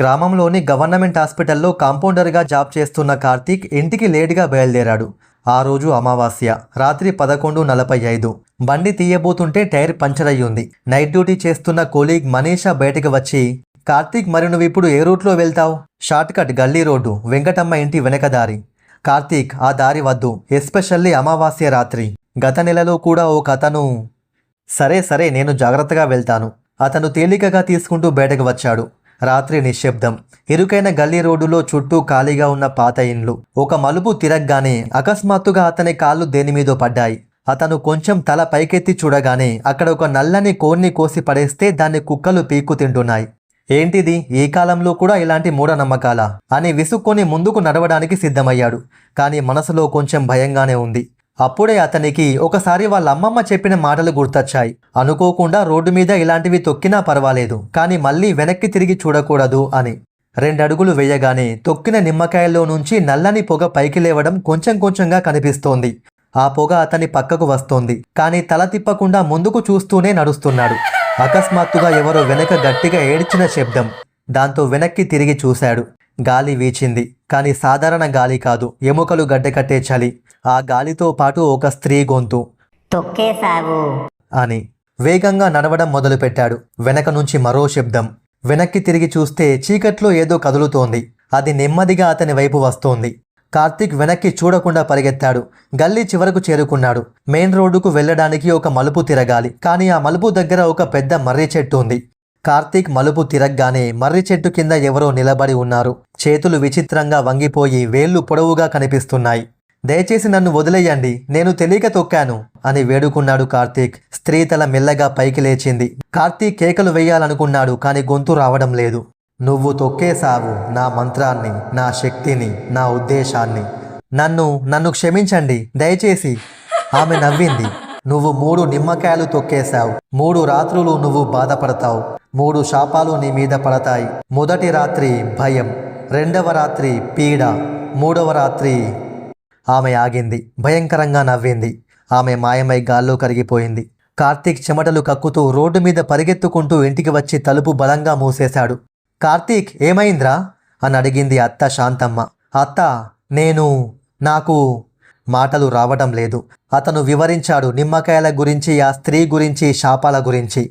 గ్రామంలోని గవర్నమెంట్ హాస్పిటల్లో కాంపౌండర్గా జాబ్ చేస్తున్న కార్తీక్ ఇంటికి లేటుగా బయలుదేరాడు. ఆ రోజు అమావాస్య రాత్రి పదకొండు నలభై ఐదు. బండి తీయబోతుంటే టైర్ పంచర్ అయ్యింది. నైట్ డ్యూటీ చేస్తున్న కొలీగ్ మనీషా బయటకు వచ్చి కార్తీక్ మరి నువ్వు ఇప్పుడు ఏ రూట్లో వెళ్తావు? షార్ట్కట్ గల్లీ రోడ్డు వెంకటమ్మ ఇంటి వెనక దారి. కార్తీక్ ఆ దారి వద్దు ఎస్పెషల్లీ అమావాస్య రాత్రి. గత నెలలో కూడా ఓ కథను సరే సరే నేను జాగ్రత్తగా వెళ్తాను. అతను తేలికగా తీసుకుంటూ బయటకు వచ్చాడు. రాత్రి నిశ్శబ్దం. ఇరుకైన గల్లీ రోడ్డులో చుట్టూ ఖాళీగా ఉన్న పాత ఇండ్లు. ఒక మలుపు తిరగగానే అకస్మాత్తుగా అతని కాళ్ళు దేనిమీదో పడ్డాయి. అతను కొంచెం తల పైకెత్తి చూడగానే అక్కడ ఒక నల్లని కోన్ని కోసి పడేస్తే దాన్ని కుక్కలు పీక్కు తింటున్నాయి. ఏంటిది? ఈ కాలంలో కూడా ఇలాంటి మూఢనమ్మకాలా? అని విసుక్కొని ముందుకు నడవడానికి సిద్ధమయ్యాడు. కానీ మనసులో కొంచెం భయంగానే ఉంది. అప్పుడే అతనికి ఒకసారి వాళ్ళ అమ్మమ్మ చెప్పిన మాటలు గుర్తొచ్చాయి. అనుకోకుండా రోడ్డు మీద ఇలాంటివి తొక్కినా పర్వాలేదు. కానీ మళ్ళీ వెనక్కి తిరిగి చూడకూడదు అని. రెండడుగులు వేయగానే తొక్కిన నిమ్మకాయల్లో నుంచి నల్లని పొగ పైకి లేవడం కొంచెం కొంచెంగా కనిపిస్తోంది. ఆ పొగ అతని పక్కకు వస్తోంది. కానీ తల తిప్పకుండా ముందుకు చూస్తూనే నడుస్తున్నాడు. అకస్మాత్తుగా ఎవరో వెనక గట్టిగా ఏడ్చిన శబ్దం దాంతో వెనక్కి తిరిగి చూశాడు. గాలి వీచింది. కానీ సాధారణ గాలి కాదు. ఎముకలు గడ్డకట్టే చలి. ఆ గాలితో పాటు ఒక స్త్రీ గొంతు. తొక్కేశావు అని వేగంగా నడవడం మొదలుపెట్టాడు. వెనక నుంచి మరో శబ్దం. వెనక్కి తిరిగి చూస్తే చీకట్లో ఏదో కదులుతోంది. అది నెమ్మదిగా అతని వైపు వస్తోంది. కార్తీక్ వెనక్కి చూడకుండా పరిగెత్తాడు. గల్లీ చివరకు చేరుకున్నాడు. మెయిన్ రోడ్డుకు వెళ్ళడానికి ఒక మలుపు తిరగాలి. కానీ ఆ మలుపు దగ్గర ఒక పెద్ద మర్రి చెట్టు ఉంది. కార్తీక్ మలుపు తిరగ్గానే మర్రి చెట్టు కింద ఎవరో నిలబడి ఉన్నారు. చేతులు విచిత్రంగా వంగిపోయి వేళ్ళు పొడవుగా కనిపిస్తున్నాయి. దయచేసి నన్ను వదిలేయండి నేను తెలియక తొక్కాను అని వేడుకున్నాడు కార్తీక్. స్త్రీ తల మెల్లగా పైకి లేచింది. కార్తీక్ కేకలు వేయాలనుకున్నాడు కానీ గొంతు రావడం లేదు. నువ్వు తొక్కేశావు నా మంత్రాన్ని నా శక్తిని నా ఉద్దేశాన్ని. నన్ను నన్ను క్షమించండి దయచేసి. ఆమె నవ్వింది. నువ్వు మూడు నిమ్మకాయలు తొక్కేశావు. మూడు రాత్రులు నువ్వు బాధపడతావు. మూడు శాపాలు నీ మీద పడతాయి. మొదటి రాత్రి భయం. రెండవ రాత్రి పీడ. మూడవ రాత్రి ఆమె ఆగింది. భయంకరంగా నవ్వింది. ఆమె మాయమై గాల్లో కరిగిపోయింది. కార్తీక్ చెమటలు కక్కుతూ రోడ్డు మీద పరిగెత్తుకుంటూ ఇంటికి వచ్చి తలుపు బలంగా మూసేశాడు. కార్తీక్ ఏమైందిరా? అని అడిగింది అత్త శాంతమ్మ. అత్త నేను నాకు మాటలు రావడం లేదు. అతను వివరించాడు నిమ్మకాయల గురించి ఆ స్త్రీ గురించి శాపాల గురించి.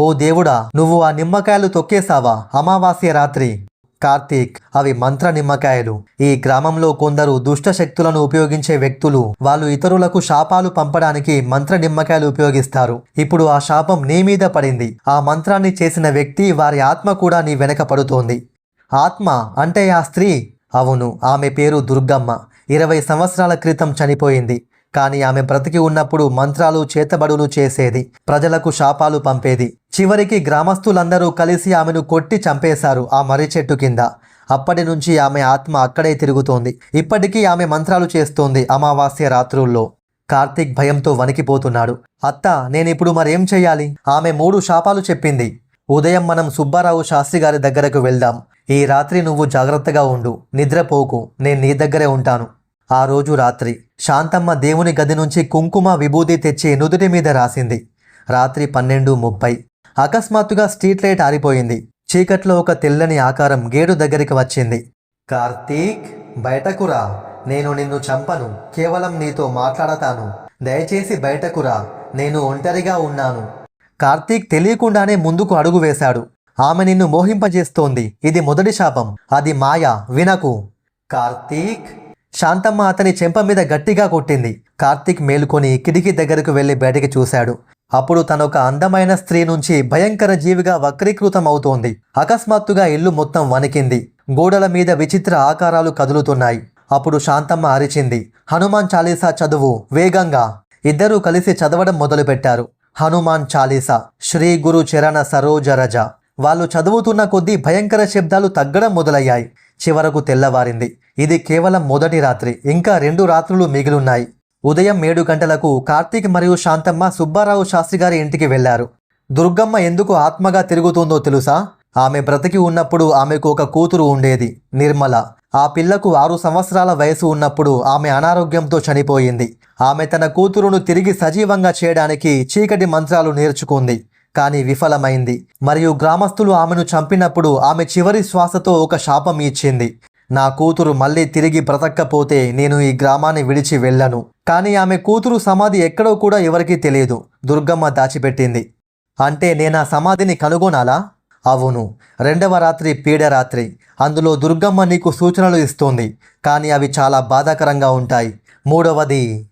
ఓ దేవుడా నువ్వు ఆ నిమ్మకాయలు తొక్కేశావా? అమావాస్య రాత్రి. కార్తీక్ అవి మంత్ర నిమ్మకాయలు. ఈ గ్రామంలో కొందరు దుష్ట శక్తులను ఉపయోగించే వ్యక్తులు. వాళ్ళు ఇతరులకు శాపాలు పంపడానికి మంత్ర నిమ్మకాయలు ఉపయోగిస్తారు. ఇప్పుడు ఆ శాపం నీ మీద పడింది. ఆ మంత్రాన్ని చేసిన వ్యక్తి వారి ఆత్మ కూడా నీ వెనక పడుతోంది. ఆత్మ అంటే ఆ స్త్రీ. అవును ఆమె పేరు దుర్గమ్మ. ఇరవై సంవత్సరాల క్రితం చనిపోయింది. కానీ ఆమె బ్రతికి ఉన్నప్పుడు మంత్రాలు చేతబడులు చేసేది ప్రజలకు శాపాలు పంపేది. చివరికి గ్రామస్తులందరూ కలిసి ఆమెను కొట్టి చంపేశారు ఆ మర్రి చెట్టు కింద. అప్పటి నుంచి ఆమె ఆత్మ అక్కడే తిరుగుతోంది. ఇప్పటికీ ఆమె మంత్రాలు చేస్తోంది అమావాస్య రాత్రుల్లో. కార్తీక్ భయంతో వణికిపోతున్నాడు. అత్త నేనిప్పుడు మరేం చేయాలి ఆమె మూడు శాపాలు చెప్పింది. ఉదయం మనం సుబ్బారావు శాస్త్రి గారి దగ్గరకు వెళ్దాం. ఈ రాత్రి నువ్వు జాగ్రత్తగా ఉండు. నిద్రపోకు. నేను నీ దగ్గరే ఉంటాను. ఆ రోజు రాత్రి శాంతమ్మ దేవుని గది నుంచి కుంకుమ విభూది తెచ్చి నుదుటి మీద రాసింది. రాత్రి పన్నెండు ముప్పై. అకస్మాత్తుగా స్ట్రీట్ లైట్ ఆరిపోయింది. చీకట్లో ఒక తెల్లని ఆకారం గేటు దగ్గరికి వచ్చింది. కార్తీక్ బయటకురా నేను నిన్ను చంపను. కేవలం నీతో మాట్లాడతాను. దయచేసి బయటకురా నేను ఒంటరిగా ఉన్నాను. కార్తీక్ తెలియకుండానే ముందుకు అడుగు వేశాడు. ఆమె నిన్ను మోహింపజేస్తోంది. ఇది మొదటి శాపం. అది మాయ. వినకు. కార్తీక్ శాంతమ్మ అతని చెంప మీద గట్టిగా కొట్టింది. కార్తీక్ మేలుకొని కిటికీ దగ్గరకు వెళ్ళి బయటికి చూశాడు. అప్పుడు తనొక అందమైన స్త్రీ నుంచి భయంకర జీవిగా వక్రీకృతం అవుతోంది. అకస్మాత్తుగా ఇల్లు మొత్తం వణికింది. గోడల మీద విచిత్ర ఆకారాలు కదులుతున్నాయి. అప్పుడు శాంతమ్మ అరిచింది. హనుమాన్ చాలీసా చదువు వేగంగా. ఇద్దరూ కలిసి చదవడం మొదలుపెట్టారు. హనుమాన్ చాలీసా శ్రీ గురు చరణ సరోజరజ వాళ్ళు చదువుతున్న కొద్దీ భయంకర శబ్దాలు తగ్గడం మొదలయ్యాయి. చివరకు తెల్లవారింది. ఇది కేవలం మొదటి రాత్రి. ఇంకా రెండు రాత్రులు మిగిలున్నాయి. ఉదయం ఏడు గంటలకు కార్తీక్ మరియు శాంతమ్మ సుబ్బారావు శాస్త్రి గారి ఇంటికి వెళ్ళారు. దుర్గమ్మ ఎందుకు ఆత్మగా తిరుగుతుందో తెలుసా? ఆమె బ్రతికి ఉన్నప్పుడు ఆమెకు ఒక కూతురు ఉండేది నిర్మల. ఆ పిల్లకు ఆరు సంవత్సరాల వయసు ఉన్నప్పుడు ఆమె అనారోగ్యంతో చనిపోయింది. ఆమె తన కూతురును తిరిగి సజీవంగా చేయడానికి చీకటి మంత్రాలు నేర్చుకుంది. కానీ విఫలమైంది. మరియు గ్రామస్తులు ఆమెను చంపినప్పుడు ఆమె చివరి శ్వాసతో ఒక శాపం ఇచ్చింది. నా కూతురు మళ్ళీ తిరిగి బ్రతక్కపోతే నేను ఈ గ్రామాన్ని విడిచి వెళ్ళను. కానీ ఆమె కూతురు సమాధి ఎక్కడో కూడా ఎవరికీ తెలియదు. దుర్గమ్మ దాచిపెట్టింది. అంటే నేను ఆ సమాధిని కనుగొనాలా? అవును. రెండవ రాత్రి పీడరాత్రి అందులో దుర్గమ్మ నీకు సూచనలు ఇస్తుంది. కానీ అవి చాలా బాధాకరంగా ఉంటాయి. మూడవది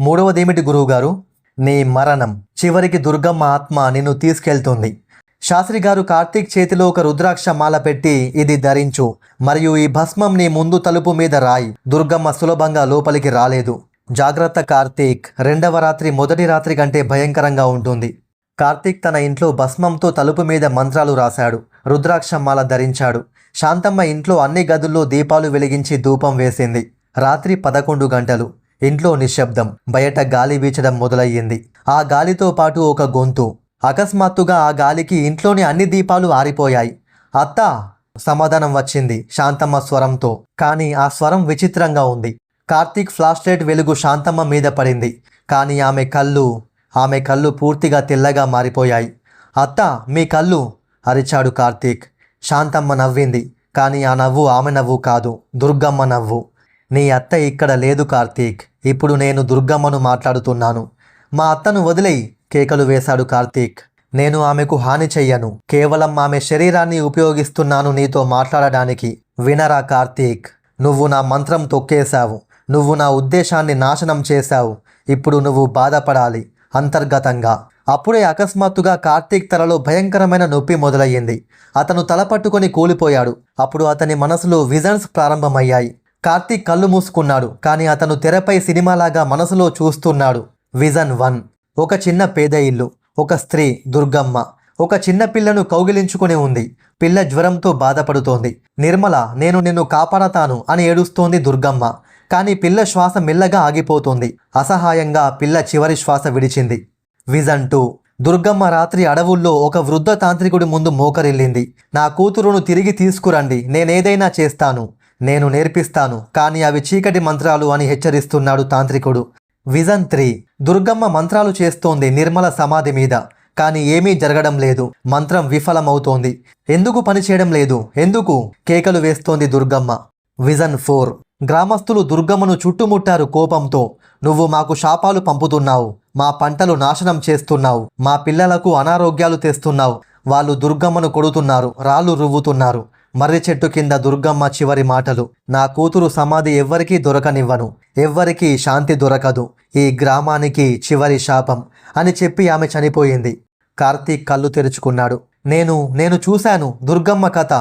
మూడవది ఏమిటి గురువుగారు? నీ మరణం చివరికి దుర్గమ్మ ఆత్మ నిన్ను తీసుకెళ్తుంది. శాస్త్రి గారు కార్తీక్ చేతిలో ఒక రుద్రాక్ష మాల పెట్టి ఇది ధరించు మరియు ఈ భస్మం నీ ముందు తలుపు మీద రాయి. దుర్గమ్మ సులభంగా లోపలికి రాలేదు. జాగ్రత్త కార్తీక్ రెండవ రాత్రి మొదటి రాత్రి కంటే భయంకరంగా ఉంటుంది. కార్తీక్ తన ఇంట్లో భస్మంతో తలుపు మీద మంత్రాలు రాశాడు రుద్రాక్ష మాల ధరించాడు. శాంతమ్మ ఇంట్లో అన్ని గదుల్లో దీపాలు వెలిగించి ధూపం వేసింది. రాత్రి పదకొండు గంటలు. ఇంట్లో నిశ్శబ్దం బయట గాలి వీచడం మొదలయ్యింది. ఆ గాలితో పాటు ఒక గొంతు. అకస్మాత్తుగా ఆ గాలికి ఇంట్లోని అన్ని దీపాలు ఆరిపోయాయి. అత్త! సమాధానం వచ్చింది శాంతమ్మ స్వరంతో. కానీ ఆ స్వరం విచిత్రంగా ఉంది. కార్తీక్ ఫ్లాష్ లైట్ వెలుగు శాంతమ్మ మీద పడింది. కానీ ఆమె కళ్ళు ఆమె కళ్ళు పూర్తిగా తెల్లగా మారిపోయాయి. అత్త! మీ కళ్ళు! అరిచాడు కార్తీక్. శాంతమ్మ నవ్వింది. కానీ ఆ నవ్వు ఆమె నవ్వు కాదు దుర్గమ్మ నవ్వు. నీ అత్త ఇక్కడ లేదు కార్తీక్. ఇప్పుడు నేను దుర్గమ్మను మాట్లాడుతున్నాను. మా అత్తను వదిలేయి కేకలు వేశాడు కార్తీక్. నేను ఆమెకు హాని చెయ్యను. కేవలం ఆమె శరీరాన్ని ఉపయోగిస్తున్నాను నీతో మాట్లాడడానికి. వినరా కార్తీక్. నువ్వు నా మంత్రం తొక్కేశావు. నువ్వు నా ఉద్దేశాన్ని నాశనం చేశావు. ఇప్పుడు నువ్వు బాధపడాలి అంతర్గతంగా. అప్పుడే అకస్మాత్తుగా కార్తీక్ తలలో భయంకరమైన నొప్పి మొదలయ్యింది. అతను తల పట్టుకొని కూలిపోయాడు. అప్పుడు అతని మనసులో విజన్స్ ప్రారంభమయ్యాయి. కార్తీక్ కళ్ళు మూసుకున్నాడు కానీ అతను తెరపై సినిమాలాగా మనసులో చూస్తున్నాడు. Vision one. ఒక చిన్న పేద ఇల్లు ఒక స్త్రీ దుర్గమ్మ. ఒక చిన్న పిల్లను కౌగిలించుకుని ఉంది. పిల్ల జ్వరంతో బాధపడుతోంది. నిర్మల నేను నిన్ను కాపాడతాను అని ఏడుస్తోంది దుర్గమ్మ. కానీ పిల్ల శ్వాస మెల్లగా ఆగిపోతుంది. అసహాయంగా పిల్ల చివరి శ్వాస విడిచింది. Vision two. దుర్గమ్మ రాత్రి అడవుల్లో ఒక వృద్ధ తాంత్రికుడి ముందు మోకరిల్లింది. నా కూతురును తిరిగి తీసుకురండి నేనేదైనా చేస్తాను. నేను నేర్పిస్తాను కానీ అవి చీకటి మంత్రాలు అని హెచ్చరిస్తున్నాడు తాంత్రికుడు. Vision three. దుర్గమ్మ మంత్రాలు చేస్తోంది నిర్మల సమాధి మీద కానీ ఏమీ జరగడం లేదు. మంత్రం విఫలమవుతోంది. ఎందుకు పనిచేయడం లేదు? ఎందుకు? కేకలు వేస్తోంది దుర్గమ్మ. Vision four. గ్రామస్తులు దుర్గమ్మను చుట్టుముట్టారు కోపంతో. నువ్వు మాకు శాపాలు పంపుతున్నావు మా పంటలు నాశనం చేస్తున్నావు మా పిల్లలకు అనారోగ్యాలు తెస్తున్నావు. వాళ్ళు దుర్గమ్మను కొడుతున్నారు రాళ్ళు రువ్వుతున్నారు. మర్రి చెట్టు కింద దుర్గమ్మ చివరి మాటలు. నా కూతురు సమాధి ఎవ్వరికీ దొరకనివ్వను. ఎవ్వరికీ శాంతి దొరకదు. ఈ గ్రామానికి చివరి శాపం అని చెప్పి ఆమె చనిపోయింది. కార్తీక్ కళ్ళు తెరుచుకున్నాడు. నేను నేను చూశాను దుర్గమ్మ కథ.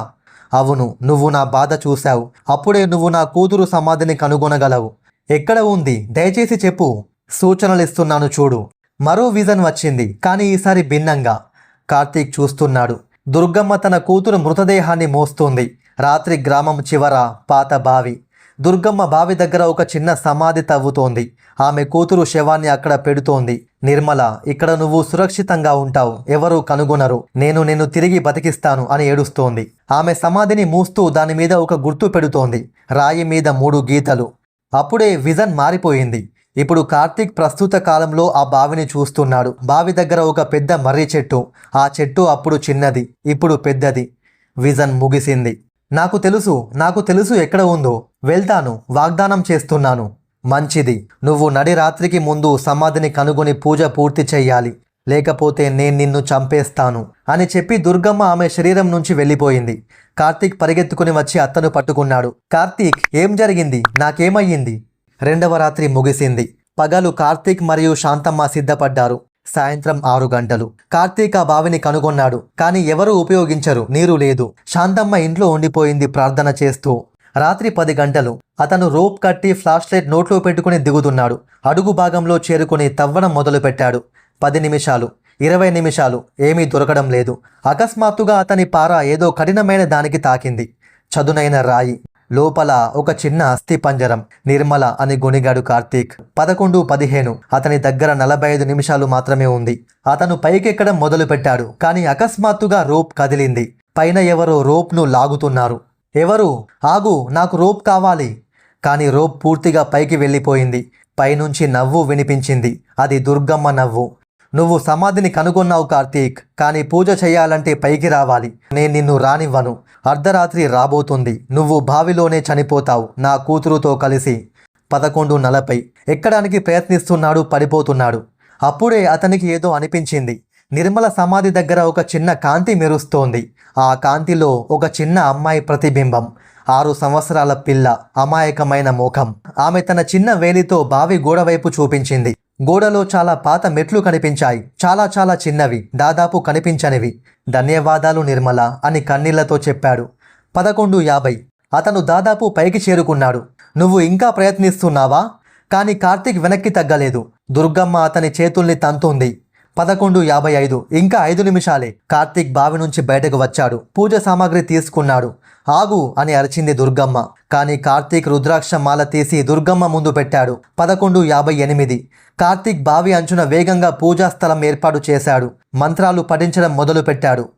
అవును నువ్వు నా బాధ చూశావు. అప్పుడే నువ్వు నా కూతురు సమాధిని కనుగొనగలవు. ఎక్కడ ఉంది? దయచేసి చెప్పు. సూచనలు ఇస్తున్నాను చూడు. మరో విజన్ వచ్చింది కానీ ఈసారి భిన్నంగా. కార్తీక్ చూస్తున్నాడు. దుర్గమ్మ తన కూతురు మృతదేహాన్ని మోస్తోంది. రాత్రి గ్రామం చివర పాత బావి. దుర్గమ్మ బావి దగ్గర ఒక చిన్న సమాధి తవ్వుతోంది. ఆమె కూతురు శవాన్ని అక్కడ పెడుతోంది. నిర్మల ఇక్కడ నువ్వు సురక్షితంగా ఉంటావు. ఎవరు కనుగొనరు. నేను నిన్ను తిరిగి బతికిస్తాను అని ఏడుస్తోంది. ఆమె సమాధిని మూస్తూ దాని మీద ఒక గుర్తు పెడుతోంది. రాయి మీద మూడు గీతలు. అప్పుడే విజన్ మారిపోయింది. ఇప్పుడు కార్తీక్ ప్రస్తుత కాలంలో ఆ బావిని చూస్తున్నాడు. బావి దగ్గర ఒక పెద్ద మర్రి చెట్టు. ఆ చెట్టు అప్పుడు చిన్నది ఇప్పుడు పెద్దది. విజన్ ముగిసింది. నాకు తెలుసు నాకు తెలుసు ఎక్కడ ఉందో. వెళ్తాను వాగ్దానం చేస్తున్నాను. మంచిది. నువ్వు నడి రాత్రికి ముందు సమాధిని కనుగొని పూజ పూర్తి చెయ్యాలి. లేకపోతే నేను నిన్ను చంపేస్తాను అని చెప్పి దుర్గమ్మ ఆమె శరీరం నుంచి వెళ్ళిపోయింది. కార్తీక్ పరిగెత్తుకుని వచ్చి అత్తను పట్టుకున్నాడు. కార్తీక్ ఏం జరిగింది? నాకేమయ్యింది? రెండవ రాత్రి ముగిసింది. పగలు కార్తీక్ మరియు శాంతమ్మ సిద్ధపడ్డారు. సాయంత్రం ఆరు గంటలు. కార్తీక్ ఆ బావిని కనుగొన్నాడు. కానీ ఎవరూ ఉపయోగించరు నీరు లేదు. శాంతమ్మ ఇంట్లో ఉండిపోయింది ప్రార్థన చేస్తూ. రాత్రి పది గంటలు. అతను రోప్ కట్టి ఫ్లాష్ లైట్ నోట్లో పెట్టుకుని దిగుతున్నాడు. అడుగు భాగంలో చేరుకుని తవ్వడం మొదలుపెట్టాడు. పది నిమిషాలు. ఇరవై నిమిషాలు. ఏమీ దొరకడం లేదు. అకస్మాత్తుగా అతని పార ఏదో కఠినమైన దానికి తాకింది. చదునైన రాయి. లోపల ఒక చిన్న అస్థి పంజరం. నిర్మల అని గొనిగాడు కార్తీక్. పదకొండు పదిహేను. అతని దగ్గర నలభై ఐదు నిమిషాలు మాత్రమే ఉంది. అతను పైకెక్కడం మొదలుపెట్టాడు. కానీ అకస్మాత్తుగా రోప్ కదిలింది. పైన ఎవరో రోప్ను లాగుతున్నారు. ఎవరు? ఆగు నాకు రోప్ కావాలి. కానీ రోప్ పూర్తిగా పైకి వెళ్ళిపోయింది. పైనుంచి నవ్వు వినిపించింది. అది దుర్గమ్మ నవ్వు. నువ్వు సమాధిని కనుగొన్నావు కార్తీక్. కానీ పూజ చేయాలంటే పైకి రావాలి. నేను నిన్ను రానివ్వను. అర్ధరాత్రి రాబోతుంది. నువ్వు బావిలోనే చనిపోతావు. నా కూతురుతో కలిసి పదకొండు నలభై. ఎక్కడానికి ప్రయత్నిస్తున్నాడు పడిపోతున్నాడు. అప్పుడే అతనికి ఏదో అనిపించింది. నిర్మల సమాధి దగ్గర ఒక చిన్న కాంతి మెరుస్తోంది. ఆ కాంతిలో ఒక చిన్న అమ్మాయి ప్రతిబింబం. ఆరు సంవత్సరాల పిల్ల అమాయకమైన ముఖం. ఆమె తన చిన్న వేలితో బావి గోడవైపు చూపించింది. గోడలో చాలా పాత మెట్లు కనిపించాయి. చాలా చాలా చిన్నవి. దాదాపు కనిపించనివి. ధన్యవాదాలు నిర్మల అని కన్నీళ్ళతో చెప్పాడు. పదకొండు యాభై. అతను దాదాపు పైకి చేరుకున్నాడు. నువ్వు ఇంకా ప్రయత్నిస్తున్నావా? కానీ కార్తీక్ వెనక్కి తగ్గలేదు. దుర్గమ్మ అతని చేతుల్ని తంతుంది. పదకొండు యాభై ఐదు ఇంకా ఐదు నిమిషాలే కార్తీక్ బావి నుంచి బయటకు వచ్చాడు. పూజ సామాగ్రి తీసుకున్నాడు. ఆగు అని అరిచింది దుర్గమ్మ. కానీ కార్తీక్ రుద్రాక్ష మాల తీసి దుర్గమ్మ ముందు పెట్టాడు. పదకొండు యాభై ఎనిమిది. కార్తీక్ బావి అంచున వేగంగా పూజా స్థలం ఏర్పాటు చేశాడు. మంత్రాలు పఠించడం మొదలుపెట్టాడు.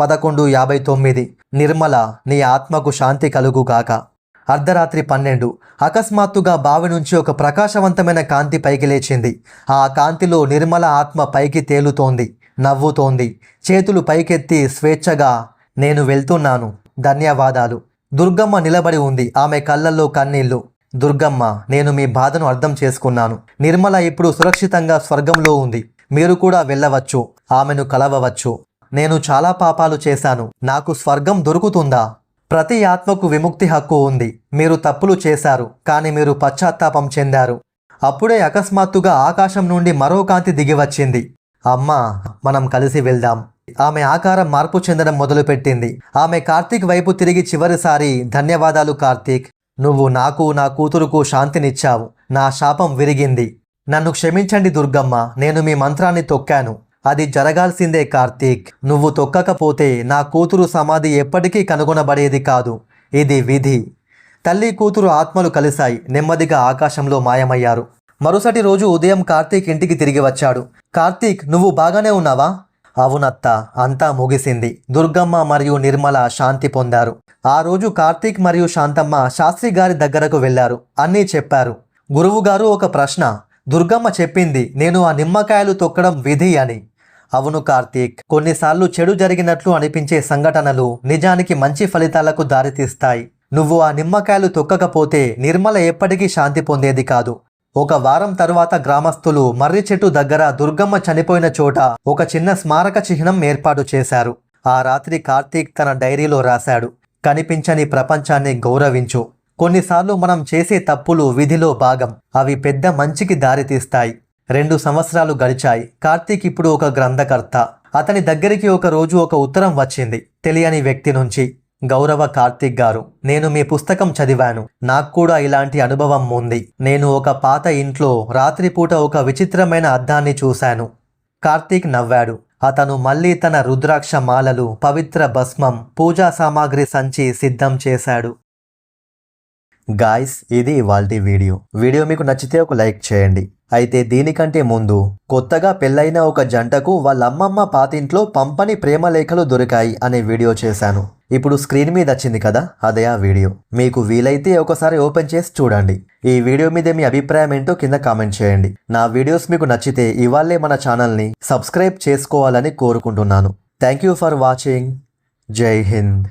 పదకొండు యాభై తొమ్మిది. నిర్మల నీ ఆత్మకు శాంతి కలుగుగాక అర్ధరాత్రి పన్నెండు. అకస్మాత్తుగా బావి నుంచి ఒక ప్రకాశవంతమైన కాంతి పైకి లేచింది. ఆ కాంతిలో నిర్మల ఆత్మ పైకి తేలుతోంది నవ్వుతోంది. చేతులు పైకెత్తి స్వేచ్ఛగా నేను వెళ్తున్నాను. ధన్యవాదాలు. దుర్గమ్మ నిలబడి ఉంది. ఆమె కళ్ళల్లో కన్నీళ్ళు. దుర్గమ్మ నేను మీ బాధను అర్థం చేసుకున్నాను. నిర్మల ఇప్పుడు సురక్షితంగా స్వర్గంలో ఉంది. మీరు కూడా వెళ్ళవచ్చు. ఆమెను కలవవచ్చు. నేను చాలా పాపాలు చేశాను. నాకు స్వర్గం దొరుకుతుందా? ప్రతి ఆత్మకు విముక్తి హక్కు ఉంది. మీరు తప్పులు చేశారు కానీ మీరు పశ్చాత్తాపం చెందారు. అప్పుడే అకస్మాత్తుగా ఆకాశం నుండి మరో కాంతి దిగివచ్చింది అమ్మా మనం కలిసి వెళ్దాం. ఆమె ఆకారం మార్పు చెందడం మొదలుపెట్టింది. ఆమె కార్తీక్ వైపు తిరిగి చివరిసారి ధన్యవాదాలు కార్తీక్. నువ్వు నాకు నా కూతురుకు శాంతినిచ్చావు. నా శాపం విరిగింది. నన్ను క్షమించండి దుర్గమ్మ నేను మీ మంత్రాన్ని తొక్కాను. అది జరగాల్సిందే కార్తీక్. నువ్వు తొక్కకపోతే నా కూతురు సమాధి ఎప్పటికీ కనుగొనబడేది కాదు. ఇది విధి. తల్లి కూతురు ఆత్మలు కలిశాయి. నెమ్మదిగా ఆకాశంలో మాయమయ్యారు. మరుసటి రోజు ఉదయం కార్తీక్ ఇంటికి తిరిగి వచ్చాడు. కార్తీక్ నువ్వు బాగానే ఉన్నావా? అవునత్త అంతా ముగిసింది. దుర్గమ్మ మరియు నిర్మల శాంతి పొందారు. ఆ రోజు కార్తీక్ మరియు శాంతమ్మ శాస్త్రి గారి దగ్గరకు వెళ్ళారు అన్నీ చెప్పారు. గురువుగారు ఒక ప్రశ్న. దుర్గమ్మ చెప్పింది నేను ఆ నిమ్మకాయలు తొక్కడం విధి అని. అవును కార్తీక్ కొన్నిసార్లు చెడు జరిగినట్లు అనిపించే సంఘటనలు నిజానికి మంచి ఫలితాలకు దారితీస్తాయి. నువ్వు ఆ నిమ్మకాయలు తొక్కకపోతే నిర్మల ఎప్పటికీ శాంతి పొందేది కాదు. ఒక వారం తరువాత గ్రామస్తులు మర్రి చెట్టు దగ్గర దుర్గమ్మ చనిపోయిన చోట ఒక చిన్న స్మారక చిహ్నం ఏర్పాటు చేశారు. ఆ రాత్రి కార్తీక్ తన డైరీలో రాశాడు కనిపించని ప్రపంచాన్ని గౌరవించు. కొన్నిసార్లు మనం చేసే తప్పులు విధిలో భాగం. అవి పెద్ద మంచికి దారితీస్తాయి. రెండు సంవత్సరాలు గడిచాయి. కార్తీక్ ఇప్పుడు ఒక గ్రంథకర్త. అతని దగ్గరికి ఒక రోజు ఒక ఉత్తరం వచ్చింది. తెలియని వ్యక్తి నుంచి గౌరవ కార్తీక్ గారు నేను మీ పుస్తకం చదివాను. నాకు కూడా ఇలాంటి అనుభవం ఉంది. నేను ఒక పాత ఇంట్లో రాత్రిపూట ఒక విచిత్రమైన అద్దాన్ని చూశాను. కార్తీక్ నవ్వాడు. అతను మళ్ళీ తన రుద్రాక్ష మాలలు పవిత్ర భస్మం పూజా సామాగ్రి సంచి సిద్ధం చేశాడు. గాయస్ ఇది ఇవాల్టి వీడియో. వీడియో మీకు నచ్చితే ఒక లైక్ చేయండి. అయితే దీనికంటే ముందు కొత్తగా పెళ్ళైన ఒక జంటకు వాళ్ళ అమ్మమ్మ పాతింట్లో పంపని ప్రేమ లేఖలు దొరికాయి అనే వీడియో చేశాను. ఇప్పుడు స్క్రీన్ మీద వచ్చింది కదా అదే ఆ వీడియో. మీకు వీలైతే ఒకసారి ఓపెన్ చేసి చూడండి. ఈ వీడియో మీద మీ అభిప్రాయం ఏంటో కింద కామెంట్ చేయండి. నా వీడియోస్ మీకు నచ్చితే ఇవాళే మన ఛానల్ని సబ్స్క్రైబ్ చేసుకోవాలని కోరుకుంటున్నాను. Thank you for watching. జై హింద్.